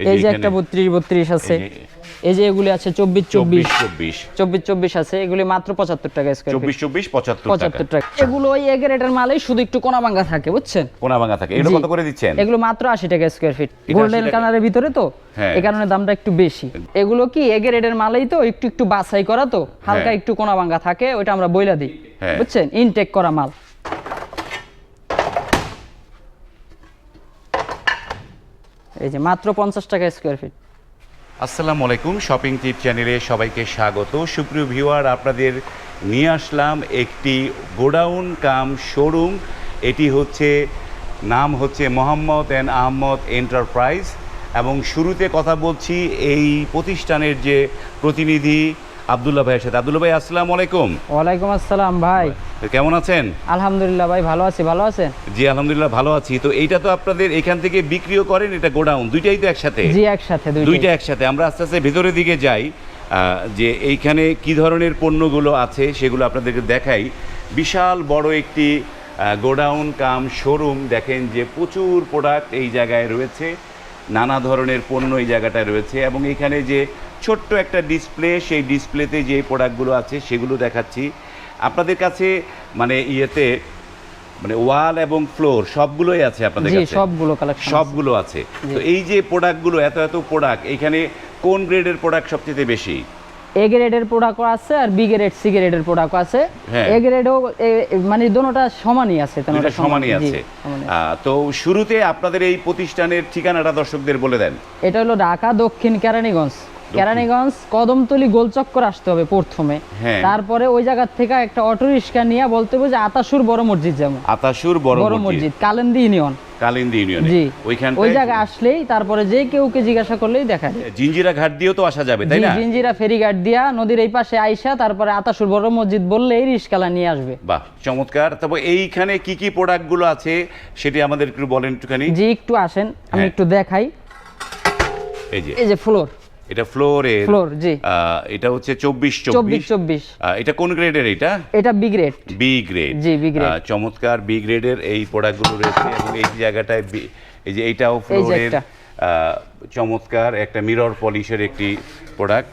এই যে একটা বত্রিশ বত্রিশ আছে। এই যে- এগুলি আছে চব্বিশ চব্বিশ। চব্বিশ চব্বিশ। চব্বিশ আছে এগুলি মাত্র পঁচাত্তর টাকা স্কোয়ার চব্বিশ চব্বিশ পঁচাত্তর টাকা। পঁচাত্তর টাকা। এগুলো ওই এগের এটার মালেই শুধু একটু কোনা ভাঙ্গা থাকে বুঝছেন? কোনা ভাঙা থাকে জি। কত করে দিচ্ছেন? এগুলো মাত্র আশি টাকা স্কোয়ার ফিট এটা 80 গোল্ডেন কালারের ভিতরে তো হ্যাঁ। এই কারণে দামটা একটু বেশি। এগুলো কি এগের এডের মালেই তো একটু একটু বাছাই করা তো? হালকা হ্যাঁ। একটু কোনা ভাঙ্গা থাকে ওইটা আমরা বইলা দিই হ্যাঁ। বুঝছেন? ইনটেক করা মাল। এই যে মাত্র পঞ্চাশ টাকা স্কোয়ার ফিট আসসালামু আলাইকুম শপিং টিপ চ্যানেলে সবাইকে স্বাগত। সুপ্রিয় ভিউয়ার, আপনাদের নিয়ে আসলাম একটি গোডাউন কাম শোরুম। এটি হচ্ছে, নাম হচ্ছে মোহাম্মদ অ্যান্ড আহমদ এন্টারপ্রাইজ। এবং শুরুতে কথা বলছি এই প্রতিষ্ঠানের যে প্রতিনিধি আবদুল্লাহ ভাইয়ের সাথে। আবদুল্লাহ ভাই আসসালামু আলাইকুম। ওয়ালাইকুম আসসালাম ভাই। কেমন আছেন? আলহামদুলিল্লাহ ভাই ভালো আছি ভালো আছেন? জি আলহামদুলিল্লাহ ভালো আছি। তো এইটা তো আপনাদের এখান থেকে বিক্রিও করেন এটা গোডাউন দুইটাই তো একসাথে? জি একসাথে দুইটা দুইটা একসাথে। আমরা আস্তে আস্তে ভেতরের দিকে যাই যে এইখানে কি ধরনের পণ্যগুলো আছে সেগুলো আপনাদেরকে দেখাই। বিশাল বড় একটি গোডাউন কাম শোরুম। দেখেন যে প্রচুর প্রোডাক্ট এই জায়গায় রয়েছে। নানা ধরনের পণ্য এই জায়গাটায় রয়েছে এবং এখানে যে ছোট্ট একটা ডিসপ্লে সেই ডিসপ্লেতে যে প্রোডাক্টগুলো আছে সেগুলো দেখাচ্ছি। আপনাদের কাছে মানে ইয়েতে মানে ওয়াল এবং ফ্লোর সবগুলোই আছে আপনাদের কাছে? সবগুলো কালেকশন সবগুলো আছে। তো এই যে প্রোডাক্টগুলো এত এত প্রোডাক্ট এখানে কোন গ্রেডের প্রোডাক্ট সবচেয়ে বেশি? এ গ্রেডের প্রোডাক্ট আছে আর বি গ্রেড সি গ্রেডের প্রোডাক্ট আছে। হ্যাঁ। এ গ্রেডও মানে দোনোটা সমানই আছে দুইটা দোনোটা সমানই আছে। তো শুরুতে আপনাদের এই প্রতিষ্ঠানের ঠিকানাটা দর্শকদের বলে দেন। এটা হলো ঢাকা দক্ষিণ কেরানীগঞ্জ। কেরানীগঞ্জ কদমতলি গোলচক্কর আসতে হবে প্রথমে। হ্যাঁ। তারপরে ওই জায়গা থেকে একটা অটো রিক্সা নিয়ে বলতে হবে যে আতাসুর বড় মসজিদ যেমন। আতাসুর বড় মসজিদ। কালেন্দি ইউনিয়ন। কালিন্দি ইউনিয়নে। জি। ওইখান ওই জায়গা আসলেই তারপরে যে কেউ কে জিজ্ঞাসা করলেই দেখা যায়। জিঞ্জিরা ঘাট দিয়েও তো আসা যাবে তাই না? জিঞ্জিরা ফেরিঘাট দিয়া নদীর এই পাশে আইসা তারপরে আতাসুর বড় মসজিদ বললেই রিক্সালা নিয়ে আসবে। বাহ চমৎকার। তবে এইখানে কি কি প্রোডাক্টগুলো আছে সেটি আমাদের একটু বলেন একটুখানি। জি একটু আসেন আমি হ্যাঁ। একটু দেখাই। এই যে। এই যে ফ্লোর এটা ফ্লোরে ফ্লোর জি। এটা হচ্ছে চব্বিশ চব্বিশ। চব্বিশ এটা কোন গ্রেডের এটা? এটা বি গ্রেড বি গ্রেড জি, বি গ্রেড চমৎকার বি গ্রেডের এই প্রোডাক্টগুলো রয়েছে এবং এই জায়গাটায় এই যে এইটাও ফ্লোরের চমৎকার একটা মিরর পলিশের একটি প্রোডাক্ট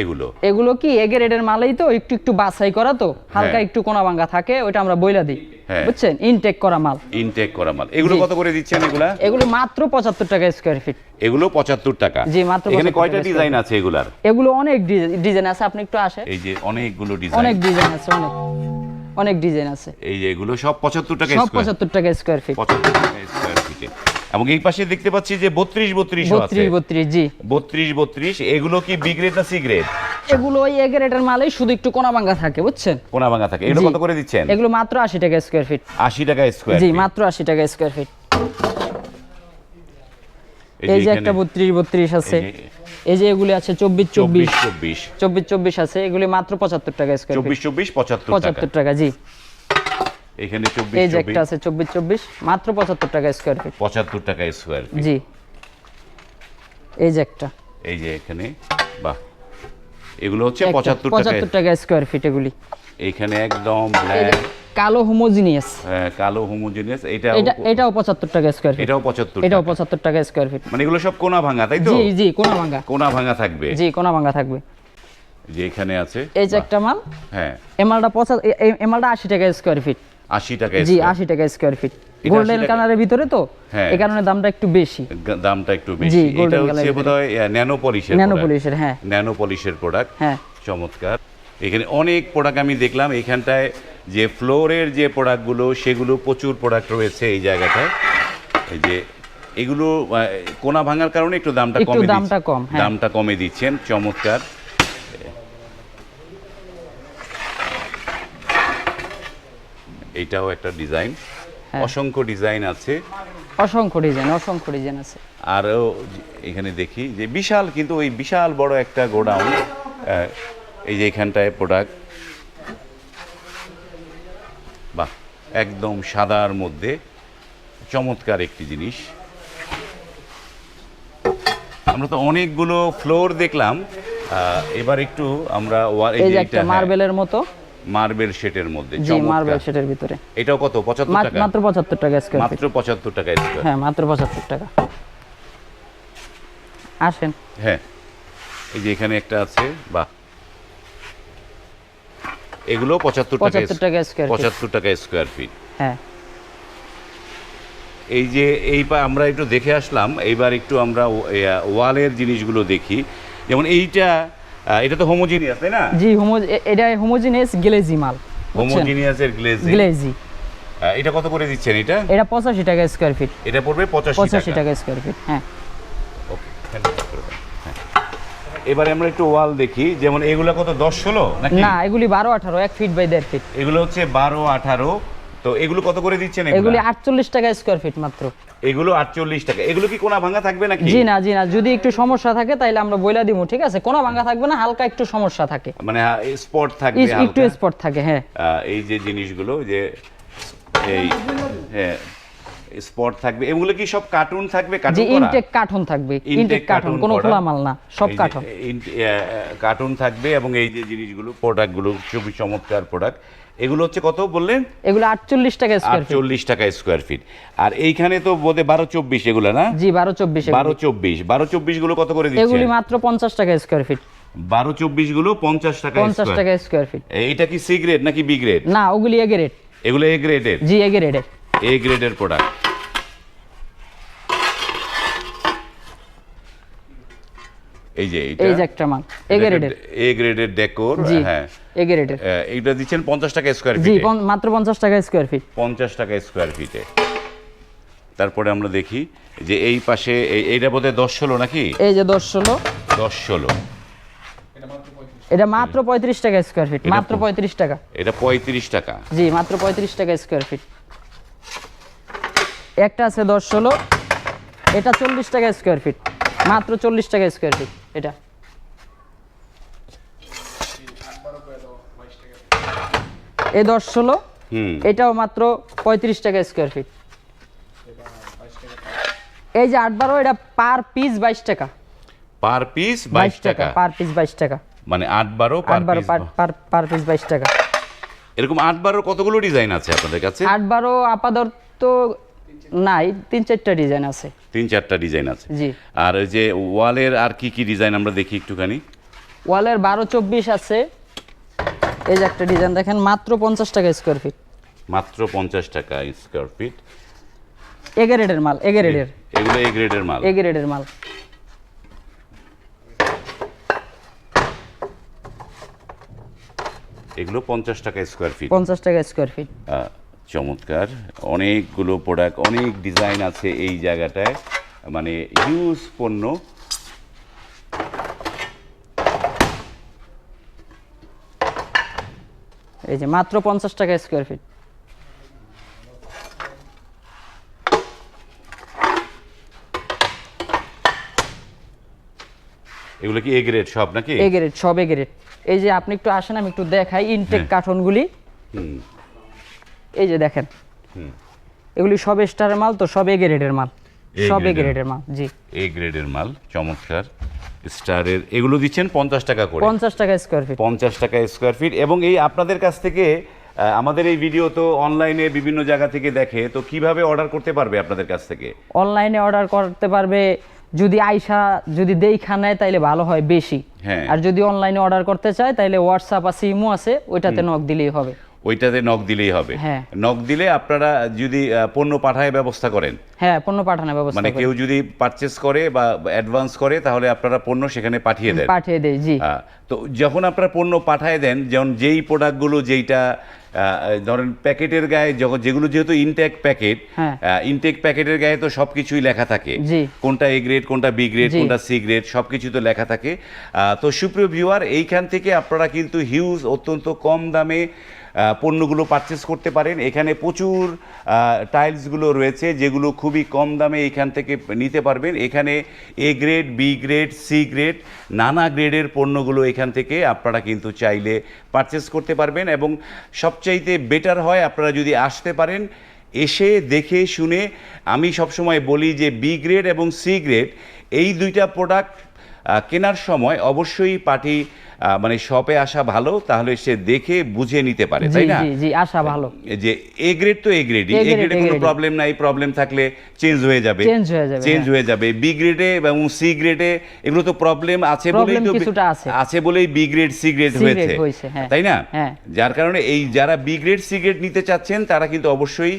এগুলো? এগুলো কি এ গ্রেডের মালেই তো? একটু একটু বাছাই করা তো? হালকা হ্যাঁ। একটু কোনা ভাঙ্গা থাকে ওইটা আমরা বইলা দিই। হ্যাঁ। বুঝছেন? ইনটেক করা মাল। ইনটেক করা মাল। এগুলো কত করে দিচ্ছেন এগুলা? এগুলো মাত্র পঁচাত্তর টাকা স্কোয়ার ফিট এগুলো পঁচাত্তর টাকা। জি, মাত্র এখানে কয়টা ডিজাইন আছে এগুলার? এগুলো অনেক ডিজাইন আছে আপনি একটু আসে এই যে অনেকগুলো ডিজাইন অনেক ডিজাইন আছে অনেক। অনেক ডিজাইন আছে। এই যে এগুলো সব পঁচাত্তর টাকা সব স্কোয়ার পঁচাত্তর টাকা স্কোয়ার ফিট পঁচাত্তর টাকা স্কোয়ার ফিটে এবং এই পাশে দেখতে পাচ্ছি যে বত্রিশ বত্রিশ আছে। বত্রিশ বত্রিশ জি। বত্রিশ বত্রিশ এগুলো কি বি গ্রেড না সি গ্রেড এগুলো ওই এ গ্রেডের মালেই শুধু একটু কোনা ভাঙ্গা থাকে বুঝছেন? কোনা ভাঙা থাকে। এগুলো কত করে দিচ্ছেন? এগুলো মাত্র আশি টাকা স্কোয়ার ফিট আশি টাকা স্কোয়ার জি মাত্র আশি টাকা স্কোয়ার ফিট এই যে একটা বত্রিশ বত্রিশ আছে। এই যে- এগুলি আছে চব্বিশ চব্বিশ। চব্বিশ চব্বিশ। চব্বিশ চব্বিশ আছে এগুলি মাত্র পঁচাত্তর টাকা স্কোয়ার ফিট চব্বিশ চব্বিশ পঁচাত্তর টাকা। পঁচাত্তর টাকা জি। এখানে চব্বিশ এই যে একটা আছে চব্বিশ চব্বিশ মাত্র পঁচাত্তর টাকা স্কোয়ার ফিট পঁচাত্তর টাকা স্কোয়ার জি। এই যে একটা। এই যে এখানে বাহ। এগুলো হচ্ছে পঁচাত্তর টাকা। পঁচাত্তর টাকা স্কোয়ার ফিট এগুলি। এখানে একদম ব্ল্যাক কালো হোমোজিনিয়াস কালো হোমোজেনিয়াস এটা এটা এটাও পঁচাত্তর টাকা স্কোয়ার ফিট এটাও পঁচাত্তর এটাও টাকা। পঁচাত্তর টাকা স্কোয়ার ফিট মানে এগুলো সব কোনা ভাঙা তাই তো? জি জি কোনা ভাঙ্গা কোনা ভাঙা থাকবে। জি কোনা ভাঙা থাকবে। যে এখানে আছে এই যে একটা মাল। হ্যাঁ। এমালটা পঁচা এ- এ- এমালটা আশি টাকা স্কোয়ার ফিট আশি টাকা জি square। আশি টাকা স্কোয়ার ফিট গোল্ডেন কালারের ভিতরে তো? হ্যাঁ। এই কারণে দামটা একটু বেশি। দামটা একটু বেশি। এটা হচ্ছে বোধহয় ন্যানো পলিশের ন্যানো পলিশের হ্যাঁ। ন্যানো পলিশের প্রোডাক্ট হ্যাঁ। চমৎকার। এখানে অনেক প্রোডাক্ট আমি দেখলাম। এখানটায় যে ফ্লোরের যে প্রোডাক্টগুলো সেগুলো প্রচুর প্রোডাক্ট রয়েছে এই জায়গাটায়। এই যে এগুলো কোনা ভাঙার কারণে একটু দামটা কমে দামটা কম, হ্যাঁ। দামটা কমে দিচ্ছেন। চমৎকার। এইটাও একটা ডিজাইন হ্যাঁ। অসংখ্য ডিজাইন আছে। অসংখ্য ডিজাইন অসংখ্য ডিজাইন আছে। আরও এখানে দেখি যে বিশাল কিন্তু ওই বিশাল বড় একটা গোডাউন এই যে এখানটায় প্রোডাক্ট বাহ একদম সাদার মধ্যে। চমৎকার একটি জিনিস। আমরা তো অনেকগুলো ফ্লোর দেখলাম। আহ, এবার একটু আমরা এই যে যে একটা মার্বেলের মতো। মার্বেল শেটের মধ্যে জি মার্বেল সেটের ভিতরে। এটাও কত পঁচাত্তর মাত- টাকা? মাত্র পঁচাত্তর টাকা স্কোয়ার মাত্র পঁচাত্তর টাকা স্কোয়ার হ্যাঁ মাত্র পঁচাত্তর টাকা। আসেন। হ্যাঁ। এই যে এখানে একটা আছে বাহ। এগুলো পঁচাত্তর টাকা পঁচাত্তর টাকা স্কোয়ার ফিট পঁচাত্তর টাকা স্কোয়ার ফিট হ্যাঁ। এই যে এই আমরা একটু দেখে আসলাম এইবার একটু আমরা ওয়ালের জিনিসগুলো দেখি। যেমন এইটা এটা তো হোমোজিনিয়াস তাই না? জি হোমো এটা হোমোজিনিয়াস গ্লেজি মাল বুঝছেন? হোমোজিনিয়াসের গ্লেজিং গ্লেজি এটা কত করে দিচ্ছেন এটা? এটা পঁচাশি টাকা স্কোয়ার ফিট এটা পড়বে পঁচাশি পঁচাশি টাকা টাকা স্কোয়ার ফিট হ্যাঁ ওকে হ্যাঁ। এবারে আমরা একটু ওয়াল দেখি যেমন এগুলো কত দশ ষোলো নাকি? না এগুলি বারো আঠারো এক ফিট বাই দেড় ফিট এগুলো হচ্ছে বারো আঠারো তো এগুলো কত করে দিচ্ছেন এগুলো? আটচল্লিশ টাকা স্কয়ার ফিট মাত্র। এগুলো আটচল্লিশ টাকা। এগুলো কি কোনা ভাঙা থাকবে নাকি? জি না জি না। যদি একটু সমস্যা থাকে তাহলে আমরা বইলা দিব ঠিক আছে? কোনা ভাঙা থাকবে না হালকা একটু সমস্যা থাকে। মানে স্পট থাকবে একটু স্পট থাকে হ্যাঁ। এই যে জিনিসগুলো যে এই হ্যাঁ। স্পট থাকবে। এগুলো কি সব কার্টুন থাকবে? কার্টুন করা? ইনটেক কার্টন থাকবে। ইনটেক কার্টন কোনো খোলা মাল না সব কার্টন কার্টুন থাকবে এবং এই যে জিনিসগুলো প্রোডাক্টগুলো খুবই চমৎকার প্রোডাক্ট এগুলো হচ্ছে কত বললেন? এগুলো আটচল্লিশ টাকা স্কোয়ার ফিট আটচল্লিশ টাকা স্কোয়ার ফিট আর এইখানে তো বোধে বারো চব্বিশ এগুলো না? জি বারো চব্বিশ বারো চব্বিশ। বারো চব্বিশগুলো কত করে এগুলি মাত্র পঞ্চাশ টাকা স্কোয়ার ফিট বারো চব্বিশগুলো পঞ্চাশ টাকা পঞ্চাশ টাকা স্কোয়ার ফিট এইটা কি সি গ্রেড নাকি বি গ্রেড না ওগুলি এ গ্রেড এগুলো এ গ্রেডের জি এ গ্রেডের এ গ্রেডের প্রোডাক্ট এই যে এই যে একটা মাল এ গ্রেডের এ গ্রেডের ডেকোর হ্যাঁ। এ গ্রেডের এইটা দিচ্ছেন পঞ্চাশ টাকা স্কোয়ার জি মাত্র পঞ্চাশ টাকা স্কোয়ার ফিট পঞ্চাশ টাকা স্কোয়ার ফিটে তারপরে আমরা দেখি যে এই পাশে এই- এইটা বোধহয় দশ ষোলো নাকি? এই যে দশ ষোলো। দশ ষোলো। এটা মাত্র পঁয়ত্রিশ টাকা স্কোয়ার ফিট মাত্র প- পঁয়ত্রিশ টাকা। এটা পঁয়ত্রিশ টাকা। জি মাত্র পঁয়ত্রিশ টাকা স্কোয়ার ফিট একটা আছে দশ ষোলো এটা চল্লিশ টাকা স্কোয়ার ফিট মাত্র চল্লিশ টাকা স্কোয়ার ফিট এটা। এই দশ ষোলো এটাও মাত্র পঁয়ত্রিশ টাকা স্কোয়ার ফিট এই যে আট বারো এটা পার পিস বাইশ টাকা। পার পিস বাইশ টাকা পার পিস বাইশ টাকা। মানে আট বারো আট পার বারো পিস পার পিস বাইশ টাকা। এরকম আট বারোর কতগুলো ডিজাইন আছে আপনাদের কাছে? আট বারো আপাতত নাই তিন চারটা ডিজাইন আছে। তিন চারটা ডিজাইন আছে। জি। আর ওই যে ওয়ালের আর কি কি ডিজাইন আমরা দেখি একটুখানি? ওয়ালের বারো চব্বিশ আছে। এই যে একটা ডিজাইন দেখেন মাত্র পঞ্চাশ টাকা স্কোয়ার ফিট মাত্র পঞ্চাশ টাকা স্কোয়ার ফিট এগারেডের মাল এগারেডের এগুলো এ গ্রেডের মাল। এগারেডের মাল। এগুলো পঞ্চাশ টাকা স্কোয়ার ফিট পঞ্চাশ টাকা স্কোয়ার ফিট চমৎকার। অনেকগুলো প্রোডাক্ট অনেক ডিজাইন আছে এই জায়গাটায়। মানে হিউজ পণ্য। এই যে মাত্র পঞ্চাশ টাকা স্কোয়ার ফিট এগুলো কি এ গ্রেড সব নাকি? এগারেড সব এগারেড এই যে আপনি একটু আসেন আমি একটু দেখাই ইনটেক হ্যাঁ। কার্টনগুলি। হুম। এই যে দেখেন। এগুলি সব স্টারের মাল তো সব এ গ্রেডের মাল। সব grade-এর। এগারেডের মাল জি। এ গ্রেডের মাল চমৎকার। স্টারের এগুলো দিচ্ছেন পঞ্চাশ টাকা করে। পঞ্চাশ টাকা স্কোয়ার ফিট পঞ্চাশ টাকা স্কোয়ার ফিট এবং এই আপনাদের কাছ থেকে আমাদের এই ভিডিও তো অনলাইনে বিভিন্ন জায়গা থেকে দেখে তো কীভাবে অর্ডার করতে পারবে আপনাদের কাছ থেকে? অনলাইনে অর্ডার করতে পারবে যদি আইসা যদি দেখা নেয় তাইলে ভালো হয় বেশি। হ্যাঁ। আর যদি অনলাইনে অর্ডার করতে চায় তাইলে হোয়াটসঅ্যাপ আছে ইমো আছে ওইটাতে নক দিলেই হবে। ওইটাতে নক দিলেই হবে। হ্যাঁ। নক দিলে আপনারা যদি পণ্য পাঠায় ব্যবস্থা করেন। হ্যাঁ পণ্য পাঠানোর ব্যবস্থা মানে কেউ যদি পারচেস করে বা অ্যাডভান্স করে তাহলে আপনারা পণ্য সেখানে পাঠিয়ে দেন। পাঠিয়ে দেয় জি। তো যখন আপনারা পণ্য পাঠায় দেন যেমন যেই প্রোডাক্টগুলো যেইটা ধরেন প্যাকেটের গায়ে যখন যেগুলো যেহেতু ইনটেক প্যাকেট। ইনটেক প্যাকেটের গায়ে তো সব কিছুই লেখা থাকে। কোনটা এ গ্রেড কোনটা বি গ্রেড কোনটা সি গ্রেড সব কিছু তো লেখা থাকে। তো সুপ্রিয় ভিউয়ার এইখান থেকে আপনারা কিন্তু হিউজ অত্যন্ত কম দামে পণ্যগুলো পারচেস করতে পারেন। এখানে প্রচুর টাইলসগুলো রয়েছে, যেগুলো খুবই কম দামে এখান থেকে নিতে পারবেন। এখানে A grade B grade C grade নানা গ্রেডের পণ্যগুলো এখান থেকে আপনারা কিন্তু চাইলে পারচেস করতে পারবেন এবং সবচাইতে বেটার হয় আপনারা যদি আসতে পারেন, এসে দেখে শুনে আমি সবসময় বলি যে বি গ্রেড এবং সি গ্রেড এই দুইটা প্রোডাক্ট কেনার সময় অবশ্যই পার্টি মানে শপে আসা ভালো তাহলে সে দেখে বুঝে নিতে পারে তাই না? জি জি আশা ভালো। যে এ গ্রেড তো এ গ্রেডই এ গ্রেডে কোনো প্রবলেম নাই প্রবলেম থাকলে চেঞ্জ হয়ে যাবে। Change হয়ে যাবে, চেঞ্জ হ্যাঁ। হয়ে যাবে। বি গ্রেডে এবং সি গ্রেডে এগুলো তো প্রবলেম আছে বলেই তো আছে। বলেই বি গ্রেড সি গ্রেড হয়েছে। হ্যাঁ। তাই না? হ্যাঁ। যার কারণে এই যারা বি গ্রেড সি গ্রেড নিতে চাচ্ছেন তারা কিন্তু অবশ্যই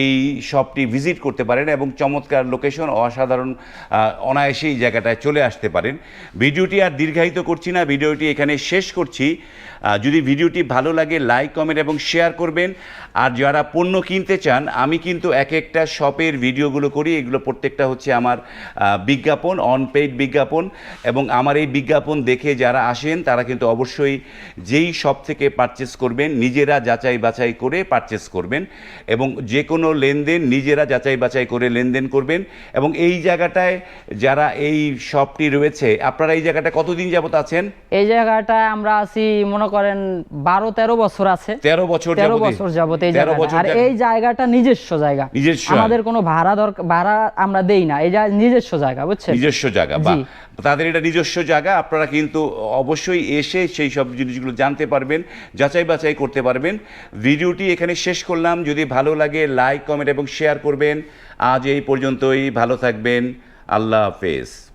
এই শপটি ভিজিট করতে পারেন এবং চমৎকার লোকেশন অসাধারণ আহ, অনায়াসে এই জায়গাটায় চলে আসতে পারেন। ভিডিওটি আর দীর্ঘায়িত করছি না। ভিডিওটি এখানে শেষ করছি। যদি ভিডিওটি ভালো লাগে লাইক কমেন্ট এবং শেয়ার করবেন। আর যারা পণ্য কিনতে চান, আমি কিন্তু এক একটা শপের ভিডিওগুলো করি। এগুলো প্রত্যেকটা হচ্ছে আমার বিজ্ঞাপন অনপেইড বিজ্ঞাপন। এবং আমার এই বিজ্ঞাপন দেখে যারা আসেন, তারা কিন্তু অবশ্যই যেই শপ থেকে পারচেস করবেন, নিজেরা যাচাই বাছাই করে পারচেস করবেন। এবং যে কোনো লেনদেন নিজেরা যাচাই বাছাই করে লেনদেন করবেন। এবং এই জায়গাটায় যারা এই শপটি রয়েছে, আপনারা এই জায়গাটা কতদিন যাবত আছেন? এই জায়গাটা আমরা আছি মনে করেন বারো তেরো বছর আছে। তেরো বছর তেরো বছর যাবত এই জায়গাটা। আর এই জায়গাটা নিজস্ব জায়গা। আমাদের কোনো ভাড়া দরকার ভাড়া আমরা দেই না। এই নিজস্ব জায়গা বুঝছেন? নিজস্ব জায়গা বা তাদের এটা নিজস্ব জায়গা আপনারা কিন্তু অবশ্যই এসে সেই সব জিনিসগুলো জানতে পারবেন যাচাই বাছাই করতে পারবেন। ভিডিওটি এখানে শেষ করলাম। যদি ভালো লাগে লাইক কমেন্ট এবং শেয়ার করবেন। আজ এই পর্যন্তই। ভালো থাকবেন। আল্লাহ হাফেজ।